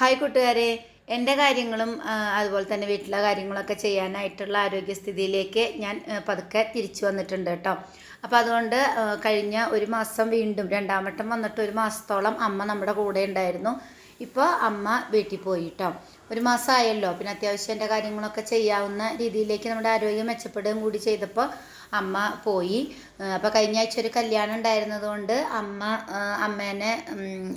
Hi കൂട്ടുകാരെ. എന്റെ കാര്യങ്ങളും അതുപോലെ തന്നെ വീട്ടിലെ കാര്യങ്ങളൊക്കെ ചെയ്യാനായിട്ടുള്ള ആരോഗ്യസ്ഥിതിയിലേക്ക് ഞാൻ പതുക്കെ തിരിച്ചു വന്നിട്ടുണ്ട് കേട്ടോ. അപ്പോൾ അതുകൊണ്ട് കഴിഞ്ഞ ഒരു മാസം വീണ്ടും രണ്ടാമട്ടം വന്നിട്ട് ഒരു മാസത്തോളം അമ്മ നമ്മുടെ കൂടെ ഉണ്ടായിരുന്നു. ഇപ്പോൾ അമ്മ വീട്ടിൽ പോയി കേട്ടോ. ഒരു മാസമായല്ലോ. പിന്നെ അത്യാവശ്യം എന്റെ കാര്യങ്ങളൊക്കെ ചെയ്യാവുന്ന രീതിയിലേക്ക് നമ്മുടെ ആരോഗ്യം മെച്ചപ്പെടുകയും കൂടി ചെയ്തപ്പോൾ അമ്മ പോയി. അപ്പോൾ കഴിഞ്ഞ ആഴ്ച ഒരു കല്യാണം ഉണ്ടായിരുന്നത് കൊണ്ട് അമ്മ അമ്മേനെ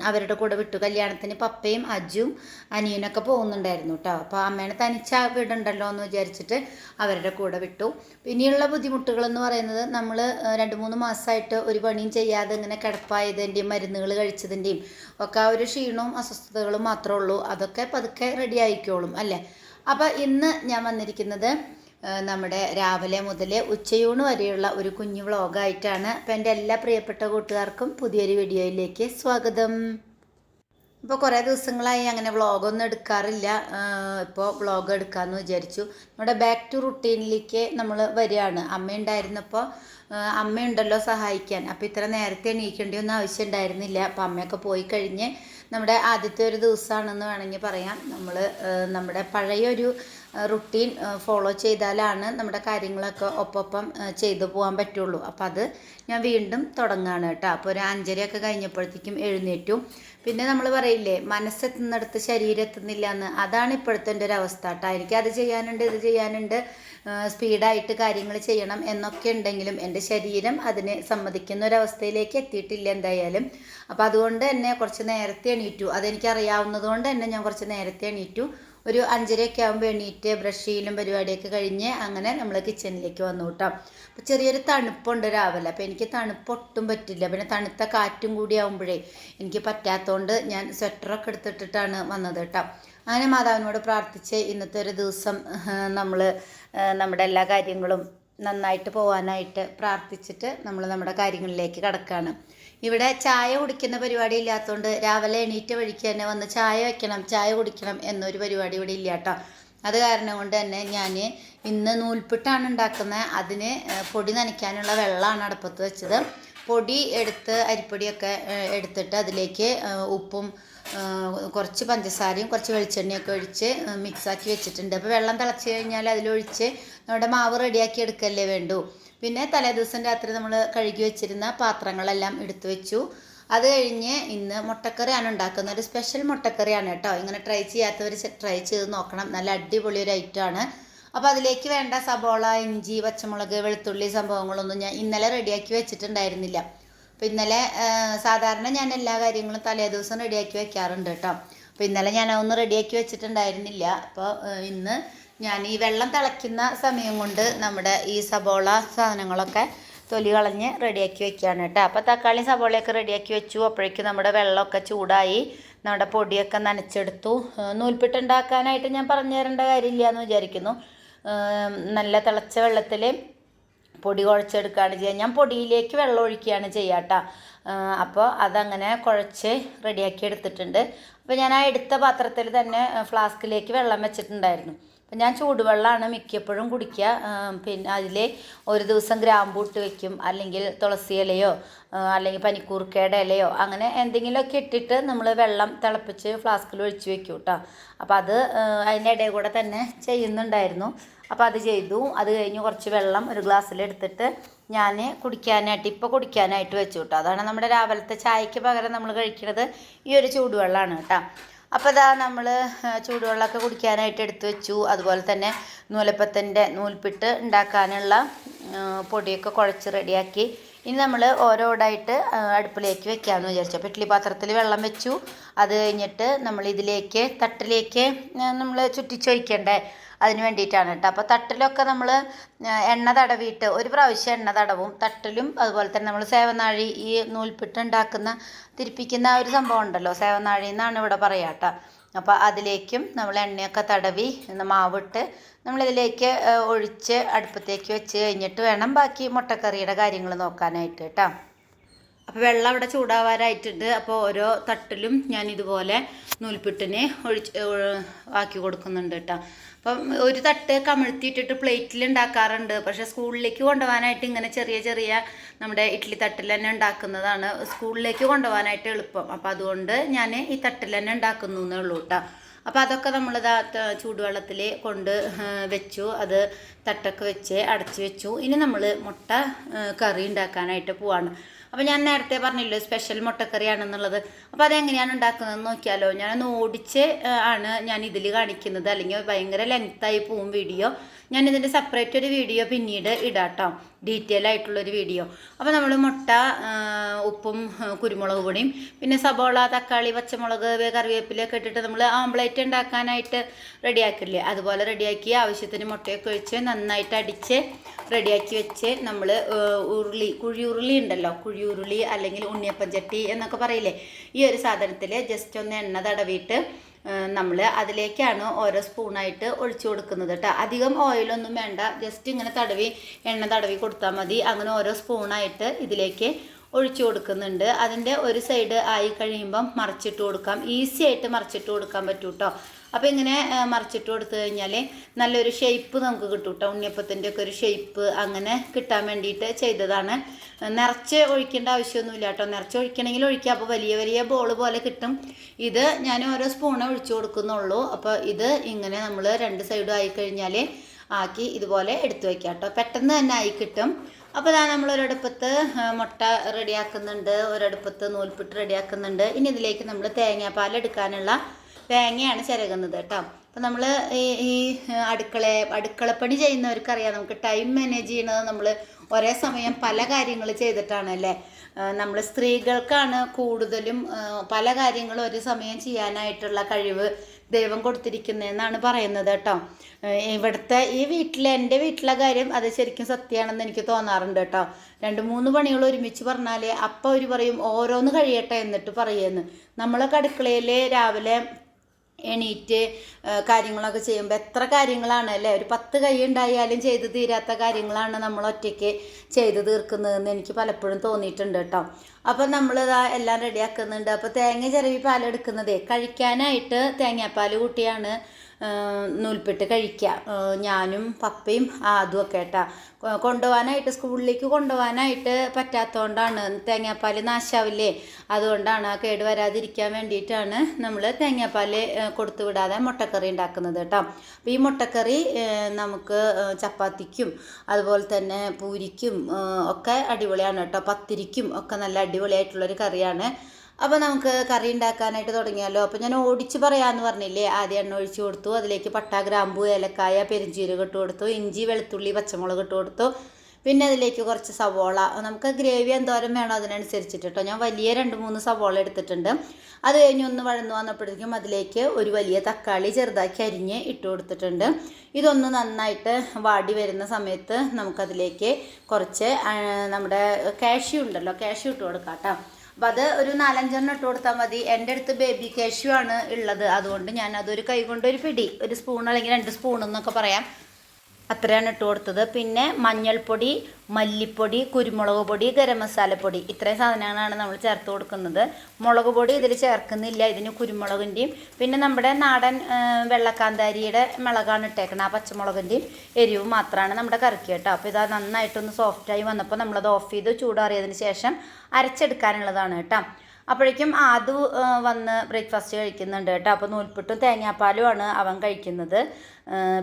അവരുടെ കൂടെ വിട്ടു. കല്യാണത്തിന് പപ്പയും അജും അനിയനൊക്കെ പോകുന്നുണ്ടായിരുന്നു കേട്ടോ അപ്പോൾ അമ്മേനെ തനിച്ച വിടണ്ടല്ലോ എന്ന് വിചാരിച്ചിട്ട് അവരുടെ കൂടെ വിട്ടു. പിന്നെയുള്ള ബുദ്ധിമുട്ടുകൾ എന്ന് പറയുന്നത് നമ്മൾ രണ്ട് മൂന്ന് മാസമായിട്ട് ഒരു പണിയും ചെയ്യാതെ ഇങ്ങനെ കിടപ്പായതിന്റെയും മരുന്നുകൾ കഴിച്ചതിന്റെയും ഒക്കെ ആ ഒരു ക്ഷീണവും അസ്വസ്ഥതകളും മാത്രമേ ഉള്ളൂ. അതൊക്കെ പതുക്കെ റെഡി ആയിക്കോളും അല്ലേ? അപ്പോൾ ഇന്ന് ഞാൻ വന്നിരിക്കുന്നത് നമ്മുടെ രാവിലെ മുതൽ ഉച്ചയൂണ് വരെയുള്ള ഒരു കുഞ്ഞു വ്ളോഗായിട്ടാണ് അപ്പോൾ എന്റെ എല്ലാ പ്രിയപ്പെട്ട കൂട്ടുകാർക്കും പുതിയൊരു വീഡിയോയിലേക്ക് സ്വാഗതം. ഇപ്പോൾ കുറേ ദിവസങ്ങളായി അങ്ങനെ വ്ളോഗൊന്നും എടുക്കാറില്ല. ഇപ്പോൾ വ്ളോഗ് എടുക്കാമെന്ന് വിചാരിച്ചു. നമ്മുടെ ബാക്ക് ടു റുട്ടീനിലേക്ക് നമ്മൾ വരികയാണ്. അമ്മയുണ്ടായിരുന്നപ്പോൾ അമ്മയുണ്ടല്ലോ സഹായിക്കാൻ. അപ്പോൾ ഇത്ര നേരത്തെ എണീക്കേണ്ടി ഒന്നും ആവശ്യം ഉണ്ടായിരുന്നില്ല അപ്പോൾ അമ്മയൊക്കെ പോയി കഴിഞ്ഞ് നമ്മുടെ ആദ്യത്തെ ഒരു ദിവസമാണെന്ന് വേണമെങ്കിൽ പറയാം. നമ്മൾ നമ്മുടെ പഴയൊരു റുട്ടീൻ ഫോളോ ചെയ്താലാണ് നമ്മുടെ കാര്യങ്ങളൊക്കെ ഒപ്പം ചെയ്തു പോകാൻ പറ്റുള്ളൂ. അപ്പോൾ അത് ഞാൻ വീണ്ടും തുടങ്ങുകയാണ് കേട്ടോ. അപ്പോൾ ഒരു അഞ്ചരയൊക്കെ കഴിഞ്ഞപ്പോഴത്തേക്കും എഴുന്നേറ്റു. പിന്നെ നമ്മൾ പറയില്ലേ മനസ്സെത്തുന്നിടത്ത് ശരീരം എത്തുന്നില്ല എന്ന് അതാണ് ഇപ്പോഴത്തെ എന്റെ ഒരു അവസ്ഥ കേട്ടോ. എനിക്ക് അത് ചെയ്യാനുണ്ട് ഇത് ചെയ്യാനുണ്ട് സ്പീഡായിട്ട് കാര്യങ്ങൾ ചെയ്യണം എന്നൊക്കെ ഉണ്ടെങ്കിലും എന്റെ ശരീരം അതിനെ സമ്മതിക്കുന്ന ഒരവസ്ഥയിലേക്ക് എത്തിയിട്ടില്ല എന്തായാലും. അപ്പോൾ അതുകൊണ്ട് തന്നെ കുറച്ച് നേരത്തെ എണീറ്റു. അതെനിക്ക് അറിയാവുന്നത് കൊണ്ട് തന്നെ ഞാൻ കുറച്ച് നേരത്തെ എണീറ്റു. ഒരു അഞ്ചരയൊക്കെ ആകുമ്പോൾ എണീറ്റ് ബ്രഷ് ചെയ്യലും പരിപാടിയൊക്കെ കഴിഞ്ഞ് അങ്ങനെ നമ്മൾ കിച്ചണിലേക്ക് വന്നു കേട്ടോ അപ്പോൾ ചെറിയൊരു തണുപ്പുണ്ട് രാവിലെ. അപ്പോൾ എനിക്ക് തണുപ്പ് ഒട്ടും പറ്റില്ല. പിന്നെ തണുത്ത കാറ്റും കൂടി ആകുമ്പോഴേ എനിക്ക് പറ്റാത്തതുകൊണ്ട് ഞാൻ സ്വെറ്ററൊക്കെ എടുത്തിട്ടിട്ടാണ് വന്നത് കേട്ടോ അങ്ങനെ മാതാവിനോട് പ്രാർത്ഥിച്ച് ഇന്നത്തെ ഒരു ദിവസം നമ്മൾ നമ്മുടെ എല്ലാ കാര്യങ്ങളും നന്നായിട്ട് പോകാനായിട്ട് പ്രാർത്ഥിച്ചിട്ട് നമ്മൾ നമ്മുടെ കാര്യങ്ങളിലേക്ക് കടക്കുകയാണ് ഇവിടെ ചായ കുടിക്കുന്ന പരിപാടി ഇല്ലാത്തതുകൊണ്ട് രാവിലെ എണീറ്റ വഴിക്ക് തന്നെ വന്ന് ചായ വെക്കണം ചായ കുടിക്കണം എന്നൊരു പരിപാടി ഇവിടെ ഇല്ല കേട്ടോ. അത് കാരണം കൊണ്ട് തന്നെ ഞാൻ ഇന്ന് നൂൽപ്പിട്ടാണ് ഉണ്ടാക്കുന്നത് അതിന് പൊടി നനയ്ക്കാനുള്ള വെള്ളമാണ് അടുപ്പത്ത് വെച്ചത്. പൊടി എടുത്ത് അരിപ്പൊടിയൊക്കെ എടുത്തിട്ട് അതിലേക്ക് ഉപ്പും കുറച്ച് പഞ്ചസാരയും കുറച്ച് വെളിച്ചെണ്ണയൊക്കെ ഒഴിച്ച് മിക്സാക്കി വെച്ചിട്ടുണ്ട്. അപ്പോൾ വെള്ളം തിളച്ച് കഴിഞ്ഞാൽ അതിലൊഴിച്ച് നമ്മുടെ മാവ് റെഡിയാക്കി എടുക്കല്ലേ വേണ്ടൂ. പിന്നെ തലേദിവസം രാത്രി നമ്മൾ കഴുകി വെച്ചിരുന്ന പാത്രങ്ങളെല്ലാം എടുത്തു വെച്ചു. അത് കഴിഞ്ഞ് ഇന്ന് മുട്ടക്കറിയാണ് ഉണ്ടാക്കുന്നത്. ഒരു സ്പെഷ്യൽ മുട്ടക്കറിയാണ് കേട്ടോ. ഇങ്ങനെ ട്രൈ ചെയ്യാത്തവർ ട്രൈ ചെയ്ത് നോക്കണം. നല്ല അടിപൊളി ഒരു ഐറ്റമാണ് അപ്പോൾ അതിലേക്ക് വേണ്ട സബോള ഇഞ്ചി പച്ചമുളക് വെളുത്തുള്ളി സംഭവങ്ങളൊന്നും ഞാൻ ഇന്നലെ റെഡിയാക്കി വെച്ചിട്ടുണ്ടായിരുന്നില്ല. അപ്പോൾ ഇന്നലെ സാധാരണ ഞാൻ എല്ലാ കാര്യങ്ങളും തലേ ദിവസം റെഡിയാക്കി വെക്കാറുണ്ട് കേട്ടോ. അപ്പോൾ ഇന്നലെ ഞാൻ അതൊന്നും റെഡിയാക്കി വെച്ചിട്ടുണ്ടായിരുന്നില്ല. അപ്പോൾ ഇന്ന് ഞാൻ ഈ വെള്ളം തിളയ്ക്കുന്ന സമയം കൊണ്ട് നമ്മുടെ ഈ സബോള സാധനങ്ങളൊക്കെ തൊലി കളഞ്ഞ് റെഡിയാക്കി വെക്കുകയാണ് കേട്ടോ. അപ്പോൾ തക്കാളി സബോളയൊക്കെ റെഡിയാക്കി വെച്ചു. അപ്പോഴേക്കും നമ്മുടെ വെള്ളമൊക്കെ ചൂടായി. നമ്മുടെ പൊടിയൊക്കെ നനച്ചെടുത്തു. നൂൽപ്പിട്ടുണ്ടാക്കാനായിട്ട് ഞാൻ പറഞ്ഞു തരേണ്ട കാര്യമില്ല എന്ന് വിചാരിക്കുന്നു നല്ല തിളച്ച വെള്ളത്തിൽ പൊടി കുഴച്ചെടുക്കുകയാണ് ചെയ്യുക ഞാൻ പൊടിയിലേക്ക് വെള്ളം ഒഴിക്കുകയാണ് ചെയ്യുക കേട്ടോ അപ്പോൾ അതങ്ങനെ കുഴച്ച് റെഡിയാക്കി എടുത്തിട്ടുണ്ട്. അപ്പോൾ ഞാൻ ആ എടുത്ത പാത്രത്തിൽ തന്നെ ഫ്ലാസ്കിലേക്ക് വെള്ളം വെച്ചിട്ടുണ്ടായിരുന്നു. അപ്പം ഞാൻ ചൂടുവെള്ളമാണ് മിക്കപ്പോഴും കുടിക്കുക. പിന്നെ അതിൽ ഒരു ദിവസം ഗ്രാമ്പൂ ഇട്ട് വെക്കും. അല്ലെങ്കിൽ തുളസി ഇലയോ അല്ലെങ്കിൽ പനിക്കൂർക്കയുടെ ഇലയോ അങ്ങനെ എന്തെങ്കിലുമൊക്കെ ഇട്ടിട്ട് നമ്മൾ വെള്ളം തിളപ്പിച്ച് ഫ്ലാസ്കിൽ ഒഴിച്ച് വെക്കും കേട്ടോ. അപ്പോൾ അത് അതിന്റെ ഇടയിൽ കൂടെ തന്നെ ചെയ്യുന്നുണ്ടായിരുന്നു. അപ്പോൾ അത് ചെയ്തു. അത് കഴിഞ്ഞ് കുറച്ച് വെള്ളം ഒരു ഗ്ലാസ്സിൽ എടുത്തിട്ട് ഞാൻ കുടിക്കാനായിട്ട് ഇപ്പോൾ കുടിക്കാനായിട്ട് വെച്ചു കേട്ടോ. അതാണ് നമ്മുടെ രാവിലത്തെ ചായക്ക് പകരം നമ്മൾ കഴിക്കുന്നത് ഈ ഒരു ചൂടുവെള്ളമാണ് കേട്ടോ. അപ്പോൾ ഇതാ നമ്മൾ ചൂടുവെള്ളമൊക്കെ കുടിക്കാനായിട്ട് എടുത്തു വെച്ചു. അതുപോലെ തന്നെ നൂലപ്പത്തിന്റെ നൂൽപ്പിട്ട് ഉണ്ടാക്കാനുള്ള പൊടിയൊക്കെ കുഴച്ച് റെഡിയാക്കി. ഇനി നമ്മൾ ഓരോടായിട്ട് അടുപ്പിലേക്ക് വെക്കാമെന്ന് വിചാരിച്ചു. അപ്പോൾ ഇഡ്ഡലി പാത്രത്തിൽ വെള്ളം വെച്ചു. അത് കഴിഞ്ഞിട്ട് നമ്മൾ ഇതിലേക്ക് തട്ടിലേക്ക് നമ്മൾ ചുറ്റിച്ചൊഴിക്കണ്ടേ? അതിന് വേണ്ടിയിട്ടാണ് കേട്ടോ. അപ്പോൾ തട്ടിലൊക്കെ നമ്മൾ എണ്ണ തടവിയിട്ട് ഒരു പ്രാവശ്യം എണ്ണ തടവും. തട്ടിലും അതുപോലെ തന്നെ നമ്മൾ സേവനാഴി ഈ നൂൽപ്പിട്ട് ഉണ്ടാക്കുന്ന തിരിപ്പിക്കുന്ന ഒരു സംഭവം ഉണ്ടല്ലോ. സേവനാഴി എന്നാണ് ഇവിടെ പറയുക കേട്ടോ. അപ്പോൾ അതിലേക്കും നമ്മൾ എണ്ണയൊക്കെ തടവി മാവിട്ട് നമ്മളിതിലേക്ക് ഒഴിച്ച് അടുപ്പത്തേക്ക് വെച്ച് കഴിഞ്ഞിട്ട് വേണം ബാക്കി മുട്ടക്കറിയുടെ കാര്യങ്ങൾ നോക്കാനായിട്ട് കേട്ടോ. അപ്പോൾ വെള്ളം അവിടെ ചൂടാവാനായിട്ടുണ്ട് അപ്പോൾ ഓരോ തട്ടിലും ഞാൻ ഇതുപോലെ നൂൽപ്പിട്ടിനെ ഒഴിച്ച് ആക്കി കൊടുക്കുന്നുണ്ട് കേട്ടോ. അപ്പം ഒരു തട്ട് കമിഴ്ത്തിയിട്ടിട്ട് പ്ലേറ്റിൽ ഉണ്ടാക്കാറുണ്ട് പക്ഷേ സ്കൂളിലേക്ക് കൊണ്ടുപോകാനായിട്ട് ഇങ്ങനെ ചെറിയ ചെറിയ നമ്മുടെ ഇഡ്ഡലി തട്ടിൽ തന്നെ ഉണ്ടാക്കുന്നതാണ്. സ്കൂളിലേക്ക് കൊണ്ടുപോകാനായിട്ട് എളുപ്പം. അപ്പം അതുകൊണ്ട് ഞാൻ ഈ തട്ടിൽ തന്നെ ഉണ്ടാക്കുന്നു എന്നേ ഉള്ളൂ കേട്ടോ. അപ്പോൾ അതൊക്കെ നമ്മൾ ചൂടുവെള്ളത്തിൽ കൊണ്ട് വെച്ചു. അത് തട്ടൊക്കെ വെച്ച് അടച്ചു വെച്ചു. ഇനി നമ്മൾ മുട്ട കറി ഉണ്ടാക്കാനായിട്ട് പോവാണ്. അപ്പോൾ ഞാൻ നേരത്തെ പറഞ്ഞില്ലോ സ്പെഷ്യൽ മുട്ടക്കറിയാണെന്നുള്ളത്. അപ്പോൾ അതെങ്ങനെയാണ് ഉണ്ടാക്കുന്നതെന്ന് നോക്കിയാലോ? ഞാനൊന്ന് ഓടിച്ച് ആണ് ഞാൻ ഇതിൽ കാണിക്കുന്നത്. അല്ലെങ്കിൽ ഭയങ്കര ലെങ്ത്തായി പോവും വീഡിയോ ഞാൻ ഇതിന്റെ സെപ്പറേറ്റ് ഒരു വീഡിയോ പിന്നീട് ഇടാട്ടോ. ഡീറ്റെയിൽ ആയിട്ടുള്ളൊരു വീഡിയോ അപ്പോൾ നമ്മൾ മുട്ട ഉപ്പും കുരുമുളക് പൊടിയും പിന്നെ സബോള തക്കാളി പച്ചമുളക് കറിവേപ്പിലൊക്കെ ഇട്ടിട്ട് നമ്മൾ ആംപ്ലേറ്റ് ഉണ്ടാക്കാനായിട്ട് റെഡിയാക്കില്ലേ? അതുപോലെ റെഡിയാക്കി ആവശ്യത്തിന് മുട്ടയൊക്കെ ഒഴിച്ച് നന്നായിട്ട് അടിച്ച് റെഡിയാക്കി വെച്ച് നമ്മൾ ഉരുളി കുഴി ഉരുളി ഉണ്ടല്ലോ? കുഴി ഉരുളി അല്ലെങ്കിൽ ഉണ്ണിയപ്പം ചട്ടി എന്നൊക്കെ പറയില്ലേ? ഈ ഒരു സാധനത്തിൽ ജസ്റ്റ് ഒന്ന് എണ്ണ തടവിയിട്ട് നമ്മൾ അതിലേക്കാണ് ഓരോ സ്പൂണായിട്ട് ഒഴിച്ചു കൊടുക്കുന്നത് കേട്ടോ. അധികം ഓയിലൊന്നും വേണ്ട. ജസ്റ്റ് ഇങ്ങനെ തടവി എണ്ണ തടവി കൊടുത്താൽ മതി. അങ്ങനെ ഓരോ സ്പൂണായിട്ട് ഇതിലേക്ക് ഒഴിച്ചു കൊടുക്കുന്നുണ്ട്. അതിന്റെ ഒരു സൈഡ് ആയി കഴിയുമ്പം മറിച്ചിട്ട് കൊടുക്കാം. ഈസി ആയിട്ട് മറിച്ചിട്ട് കൊടുക്കാൻ പറ്റും കേട്ടോ അപ്പോൾ ഇങ്ങനെ മറിച്ചിട്ട് കൊടുത്തു കഴിഞ്ഞാൽ നല്ലൊരു ഷേപ്പ് നമുക്ക് കിട്ടും കേട്ടോ ഉണ്ണിയപ്പത്തിന്റെ ഒക്കെ ഒരു ഷേപ്പ് അങ്ങനെ കിട്ടാൻ വേണ്ടിയിട്ട് ചെയ്തതാണ്. നിറച്ച് ഒഴിക്കേണ്ട ആവശ്യമൊന്നുമില്ല കേട്ടോ. നിറച്ച് ഒഴിക്കണമെങ്കിൽ ഒഴിക്കാം. അപ്പോൾ വലിയ വലിയ ബോൾ പോലെ കിട്ടും. ഇത് ഞാൻ ഓരോ സ്പൂണേ ഒഴിച്ചു കൊടുക്കുന്നുള്ളൂ. അപ്പോൾ ഇത് ഇങ്ങനെ നമ്മൾ രണ്ട് സൈഡും ആയി കഴിഞ്ഞാൽ ആക്കി ഇതുപോലെ എടുത്തു വയ്ക്കാം കേട്ടോ. പെട്ടെന്ന് തന്നെ ആയി കിട്ടും. അപ്പോൾ ഇതാ നമ്മൾ ഒരടുപ്പത്ത് മുട്ട റെഡിയാക്കുന്നുണ്ട്. ഒരടുപ്പത്ത് നൂൽപ്പിട്ട് റെഡിയാക്കുന്നുണ്ട്. ഇനി ഇതിലേക്ക് നമ്മൾ തേങ്ങാപ്പാൽ എടുക്കാനുള്ള തേങ്ങയാണ് ചിരകുന്നത് കേട്ടോ. അപ്പം നമ്മൾ ഈ ഈ അടുക്കള അടുക്കളപ്പണി ചെയ്യുന്നവർക്കറിയാം. നമുക്ക് ടൈം മാനേജ് ചെയ്യണത് നമ്മൾ ഒരേ സമയം പല കാര്യങ്ങൾ ചെയ്തിട്ടാണ് അല്ലേ? നമ്മൾ സ്ത്രീകൾക്കാണ് കൂടുതലും പല കാര്യങ്ങളും ഒരു സമയം ചെയ്യാനായിട്ടുള്ള കഴിവ് ദൈവം കൊടുത്തിരിക്കുന്നതെന്നാണ് പറയുന്നത് കേട്ടോ. ഇവിടുത്തെ ഈ വീട്ടിലെ എന്റെ വീട്ടിലെ കാര്യം അത് ശരിക്കും സത്യമാണെന്ന് എനിക്ക് തോന്നാറുണ്ട് കേട്ടോ. രണ്ട് മൂന്ന് പണികൾ ഒരുമിച്ച് പറഞ്ഞാൽ അപ്പം അവർ പറയും ഓരോന്ന് കഴിയട്ടെ എന്നിട്ട് പറയുമെന്ന് നമ്മളൊക്കെ അടുക്കളയിൽ രാവിലെ എണീറ്റ് കാര്യങ്ങളൊക്കെ ചെയ്യുമ്പോൾ എത്ര കാര്യങ്ങളാണ് അല്ലേ? ഒരു പത്ത് കൈ ഉണ്ടായാലും ചെയ്തു തീരാത്ത കാര്യങ്ങളാണ് നമ്മൾ ഒറ്റയ്ക്ക് ചെയ്തു തീർക്കുന്നതെന്ന് എനിക്ക് പലപ്പോഴും തോന്നിയിട്ടുണ്ട് കേട്ടോ. അപ്പം നമ്മളിതാ എല്ലാം റെഡിയാക്കുന്നുണ്ട് അപ്പോൾ തേങ്ങ ചിരവി പാലെടുക്കുന്നതേ കഴിക്കാനായിട്ട് തേങ്ങാപ്പാൽ കൂട്ടിയാണ് നൂൽപ്പെട്ട് കഴിക്കുക ഞാനും പപ്പയും ആദും ഒക്കെ കേട്ടാ കൊണ്ടുപോകാനായിട്ട് സ്കൂളിലേക്ക് കൊണ്ടുപോകാനായിട്ട് പറ്റാത്തതുകൊണ്ടാണ് തേങ്ങാപ്പാൽ നാശാവില്ലേ? അതുകൊണ്ടാണ് ആ കേട് വരാതിരിക്കാൻ വേണ്ടിയിട്ടാണ് നമ്മൾ തേങ്ങാപ്പാൽ കൊടുത്തു വിടാതെ മുട്ടക്കറി ഉണ്ടാക്കുന്നത് കേട്ടോ. അപ്പോൾ ഈ മുട്ടക്കറി നമുക്ക് ചപ്പാത്തിക്കും അതുപോലെ തന്നെ പൂരിക്കും ഒക്കെ അടിപൊളിയാണ് കേട്ടോ. പത്തിരിക്കും ഒക്കെ നല്ല അടിപൊളിയായിട്ടുള്ളൊരു കറിയാണ്. അപ്പോൾ നമുക്ക് കറി ഉണ്ടാക്കാനായിട്ട് തുടങ്ങിയാലോ അപ്പോൾ ഞാൻ ഓടിച്ച് പറയാമെന്ന് പറഞ്ഞില്ലേ? ആദ്യം എണ്ണ ഒഴിച്ച് കൊടുത്തു. അതിലേക്ക് പട്ട ഗ്രാമ്പു ഏലക്കായ പെരിഞ്ചീരകം ഇട്ട് കൊടുത്തു. ഇഞ്ചി വെളുത്തുള്ളി പച്ചമുളക് ഇട്ട് കൊടുത്തു. പിന്നെ അതിലേക്ക് കുറച്ച് സവോള. നമുക്ക് ഗ്രേവി എന്തോരം വേണോ അതിനനുസരിച്ചിട്ട് കേട്ടോ ഞാൻ വലിയ രണ്ട് മൂന്ന് സവോള എടുത്തിട്ടുണ്ട്. അത് കഴിഞ്ഞ് ഒന്ന് വഴന്നു വന്നപ്പോഴത്തേക്കും അതിലേക്ക് ഒരു വലിയ തക്കാളി ചെറുതാക്കി അരിഞ്ഞ് ഇട്ട് കൊടുത്തിട്ടുണ്ട്. ഇതൊന്ന് നന്നായിട്ട് വാടി വരുന്ന സമയത്ത് നമുക്കതിലേക്ക് കുറച്ച് നമ്മുടെ കാഷ്യൂ ഉണ്ടല്ലോ. കാഷ്യൂ ഇട്ട് കൊടുക്കാം കേട്ടോ അപ്പം അത് ഒരു നാലഞ്ചെണ്ണം ഇട്ട് കൊടുത്താൽ മതി. എന്റെ അടുത്ത് ബേബി കാഷ്യൂ ആണ് ഉള്ളത്. അതുകൊണ്ട് ഞാൻ അതൊരു കൈ ഒരു പിടി ഒരു സ്പൂൺ അല്ലെങ്കിൽ രണ്ട് സ്പൂൺ എന്നൊക്കെ പറയാം. അത്രയാണ് ഇട്ട് കൊടുത്തത്. പിന്നെ മഞ്ഞൾപ്പൊടി മല്ലിപ്പൊടി കുരുമുളക് പൊടി ഗരം മസാലപ്പൊടി ഇത്രയും സാധനങ്ങളാണ് നമ്മൾ ചേർത്ത് കൊടുക്കുന്നത്. മുളക് പൊടി ഇതിൽ ചേർക്കുന്നില്ല. ഇതിന് കുരുമുളകിന്റെയും പിന്നെ നമ്മുടെ നാടൻ വെള്ളക്കാന്താരിയുടെ മുളകാണ് ഇട്ടേക്കുന്നത് ആ പച്ചമുളകിന്റെയും എരിവും മാത്രമാണ് നമ്മുടെ കറിക്ക് കേട്ടോ. അപ്പോൾ ഇതാ നന്നായിട്ടൊന്ന് സോഫ്റ്റായി വന്നപ്പോൾ നമ്മളത് ഓഫ് ചെയ്ത് ചൂടാറിയതിന് ശേഷം അരച്ചെടുക്കാനുള്ളതാണ് കേട്ടോ. അപ്പോഴേക്കും ആ, വന്ന് ബ്രേക്ക്ഫാസ്റ്റ് കഴിക്കുന്നുണ്ട് കേട്ടോ. അപ്പോൾ നൂൽപ്പുട്ടും തേങ്ങാപ്പാലുമാണ് അവൻ കഴിക്കുന്നത്.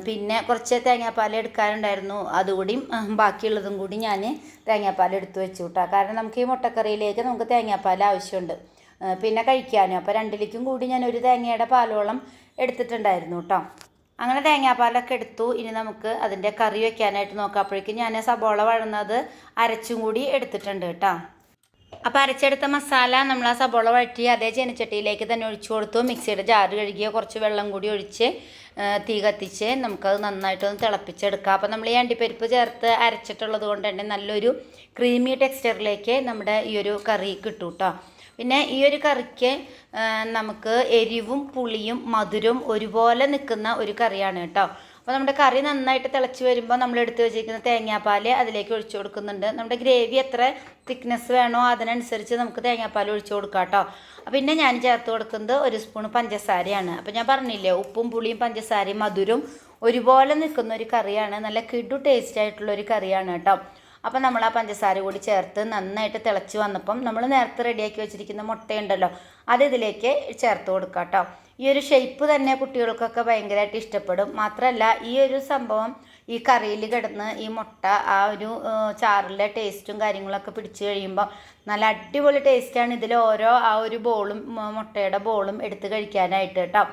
പിന്നെ കുറച്ച് തേങ്ങാപ്പാൽ എടുക്കാനുണ്ടായിരുന്നു. അതുകൂടിയും ബാക്കിയുള്ളതും കൂടി ഞാൻ തേങ്ങാപ്പാൽ എടുത്തു വെച്ചു കേട്ടോ. കാരണം നമുക്ക് ഈ മുട്ടക്കറിയിലേക്ക് നമുക്ക് തേങ്ങാപ്പാൽ ആവശ്യമുണ്ട്. പിന്നെ കഴിക്കാനും. അപ്പോൾ രണ്ടിലേക്കും കൂടി ഞാൻ ഒരു തേങ്ങയുടെ പാലോളം എടുത്തിട്ടുണ്ടായിരുന്നു കേട്ടോ. അങ്ങനെ തേങ്ങാപ്പാലൊക്കെ എടുത്തു. ഇനി നമുക്ക് അതിന്റെ കറി വെക്കാനായിട്ട് നോക്കാം. അപ്പോഴേക്കും ഞാൻ സബോള വഴന്നത് അരച്ചും കൂടി എടുത്തിട്ടുണ്ട് കേട്ടോ. അപ്പോൾ അരച്ചെടുത്ത മസാല നമ്മൾ ആ സബോള വഴറ്റി അതേ ചേനച്ചട്ടിയിലേക്ക് തന്നെ ഒഴിച്ചു കൊടുത്തു. മിക്സിയുടെ ജാറ് കഴുകിയ കുറച്ച് വെള്ളം കൂടി ഒഴിച്ച് തീ കത്തിച്ച് നമുക്കത് നന്നായിട്ടൊന്ന് തിളപ്പിച്ചെടുക്കാം. അപ്പോൾ നമ്മൾ ഈ അണ്ടിപ്പരിപ്പ് ചേർത്ത് അരച്ചിട്ടുള്ളത് കൊണ്ട് തന്നെ നല്ലൊരു ക്രീമി ടെക്സ്ചറിലേക്ക് നമ്മുടെ ഈ ഒരു കറി കിട്ടും കേട്ടോ പിന്നെ ഈ ഒരു കറിക്ക് നമുക്ക് എരിവും പുളിയും മധുരവും ഒരുപോലെ നിൽക്കുന്ന ഒരു കറിയാണ് കേട്ടോ. അപ്പോൾ നമ്മുടെ കറി നന്നായിട്ട് തിളച്ച് വരുമ്പോൾ നമ്മൾ എടുത്ത് വെച്ചിരിക്കുന്ന തേങ്ങാപ്പാൽ അതിലേക്ക് ഒഴിച്ചു കൊടുക്കുന്നുണ്ട്. നമ്മുടെ ഗ്രേവി എത്ര തിക്നെസ് വേണോ അതിനനുസരിച്ച് നമുക്ക് തേങ്ങാപ്പാൽ ഒഴിച്ചു കൊടുക്കാം കേട്ടോ പിന്നെ ഞാൻ ചേർത്ത് കൊടുക്കുന്നത് ഒരു സ്പൂൺ പഞ്ചസാരയാണ്. അപ്പോൾ ഞാൻ പറഞ്ഞില്ലേ ഉപ്പും പുളിയും പഞ്ചസാരയും മധുരവും ഒരുപോലെ നിൽക്കുന്ന ഒരു കറിയാണ്. നല്ല കിടു ടേസ്റ്റ് ആയിട്ടുള്ള ഒരു കറിയാണ് കേട്ടോ അപ്പം നമ്മൾ ആ പഞ്ചസാര കൂടി ചേർത്ത് നന്നായിട്ട് തിളച്ച് വന്നപ്പം നമ്മൾ നേരത്തെ റെഡിയാക്കി വെച്ചിരിക്കുന്ന മുട്ടയുണ്ടല്ലോ അത് ഇതിലേക്ക് ചേർത്ത് കൊടുക്കാം കേട്ടോ ഈ ഒരു ഷേപ്പ് തന്നെ കുട്ടികൾക്കൊക്കെ ഭയങ്കരമായിട്ട് ഇഷ്ടപ്പെടും. മാത്രമല്ല ഈ ഒരു സംഭവം ഈ കറിയിൽ കിടന്ന് ഈ മുട്ട ആ ഒരു ചാറിലെ ടേസ്റ്റും കാര്യങ്ങളൊക്കെ പിടിച്ച് കഴിയുമ്പോൾ നല്ല അടിപൊളി ടേസ്റ്റാണ് ഇതിൽ ഓരോ ആ ഒരു ബോളും മുട്ടയുടെ ബോളും എടുത്ത് കഴിക്കാനായിട്ട് കേട്ടോ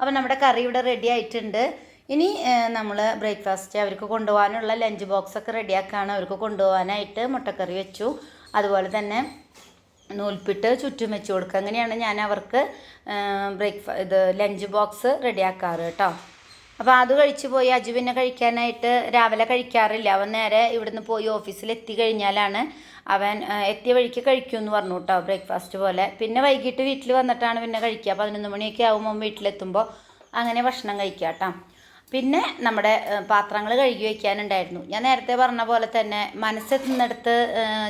അപ്പോൾ നമ്മുടെ കറി ഇവിടെ റെഡി ആയിട്ടുണ്ട്. ഇനി നമ്മൾ ബ്രേക്ക്ഫാസ്റ്റ് അവർക്ക് കൊണ്ടുപോകാനുള്ള ലഞ്ച് ബോക്സ് ഒക്കെ റെഡിയാക്കുകയാണ് അവർക്ക് കൊണ്ടുപോകാനായിട്ട് മുട്ടക്കറി വെച്ചു. അതുപോലെ തന്നെ നൂൽപ്പിട്ട് ചുറ്റും വെച്ച് കൊടുക്കുക. അങ്ങനെയാണ് ഞാൻ അവർക്ക് ബ്രേക്ക്ഫാ ഇത് ലഞ്ച് ബോക്സ് റെഡിയാക്കാറ് കേട്ടോ. അപ്പോൾ അത് കഴിച്ച് പോയി. അജു പിന്നെ കഴിക്കാനായിട്ട് രാവിലെ കഴിക്കാറില്ല. അവൻ നേരെ ഇവിടുന്ന് പോയി ഓഫീസിൽ എത്തി കഴിഞ്ഞാലാണ് അവൻ എത്തിയ വഴിക്ക് കഴിക്കുമെന്ന് പറഞ്ഞു കേട്ടോ ബ്രേക്ക്ഫാസ്റ്റ് പോലെ. പിന്നെ വൈകിട്ട് വീട്ടിൽ വന്നിട്ടാണ് പിന്നെ കഴിക്കുക. പതിനൊന്ന് മണിയൊക്കെ ആകുമ്പോൾ വീട്ടിലെത്തുമ്പോൾ അങ്ങനെ ഭക്ഷണം കഴിക്കുക കേട്ടോ. പിന്നെ നമ്മുടെ പാത്രങ്ങൾ കഴുകി വയ്ക്കാനുണ്ടായിരുന്നു ഞാൻ നേരത്തെ പറഞ്ഞ പോലെ തന്നെ മനസ്സെത്തുന്നിടത്ത്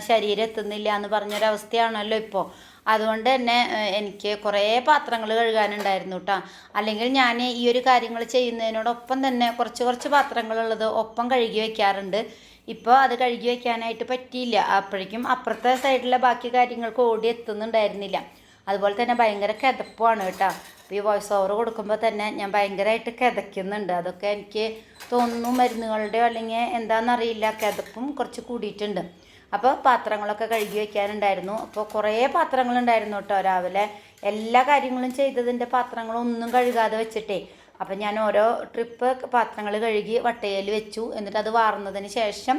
ശരീരം എത്തുന്നില്ല എന്ന് പറഞ്ഞൊരവസ്ഥയാണല്ലോ ഇപ്പോൾ അതുകൊണ്ട് തന്നെ എനിക്ക് കുറേ പാത്രങ്ങൾ കഴുകാനുണ്ടായിരുന്നു കേട്ടോ അല്ലെങ്കിൽ ഞാൻ ഈ ഒരു കാര്യങ്ങൾ ചെയ്യുന്നതിനോടൊപ്പം തന്നെ കുറച്ച് കുറച്ച് പാത്രങ്ങളുള്ളത് ഒപ്പം കഴുകി വയ്ക്കാറുണ്ട് ഇപ്പോൾ അത് കഴുകി വയ്ക്കാനായിട്ട് പറ്റിയില്ല. അപ്പോഴേക്കും അപ്പുറത്തെ സൈഡിലെ ബാക്കി കാര്യങ്ങൾക്ക് ഓടി എത്തുന്നുണ്ടായിരുന്നില്ല. അതുപോലെ തന്നെ ഭയങ്കര കിതപ്പുമാണ് കേട്ടോ അപ്പോൾ ഈ വോയിസ് ഓവർ കൊടുക്കുമ്പോൾ തന്നെ ഞാൻ ഭയങ്കരമായിട്ട് കിതയ്ക്കുന്നുണ്ട്. അതൊക്കെ എനിക്ക് തോന്നുന്നു മരുന്നുകളുടെയോ അല്ലെങ്കിൽ എന്താണെന്നറിയില്ല കിതപ്പും കുറച്ച് കൂടിയിട്ടുണ്ട്. അപ്പോൾ പാത്രങ്ങളൊക്കെ കഴുകി വയ്ക്കാനുണ്ടായിരുന്നു അപ്പോൾ കുറേ പാത്രങ്ങളുണ്ടായിരുന്നു കേട്ടോ രാവിലെ. എല്ലാ കാര്യങ്ങളും ചെയ്തതിന്റെ പാത്രങ്ങളൊന്നും കഴുകാതെ വെച്ചിട്ടേ. അപ്പം ഞാൻ ഓരോ ട്രിപ്പ് പാത്രങ്ങൾ കഴുകി വട്ടയിൽ വെച്ചു. എന്നിട്ട് അത് വാർന്നതിന് ശേഷം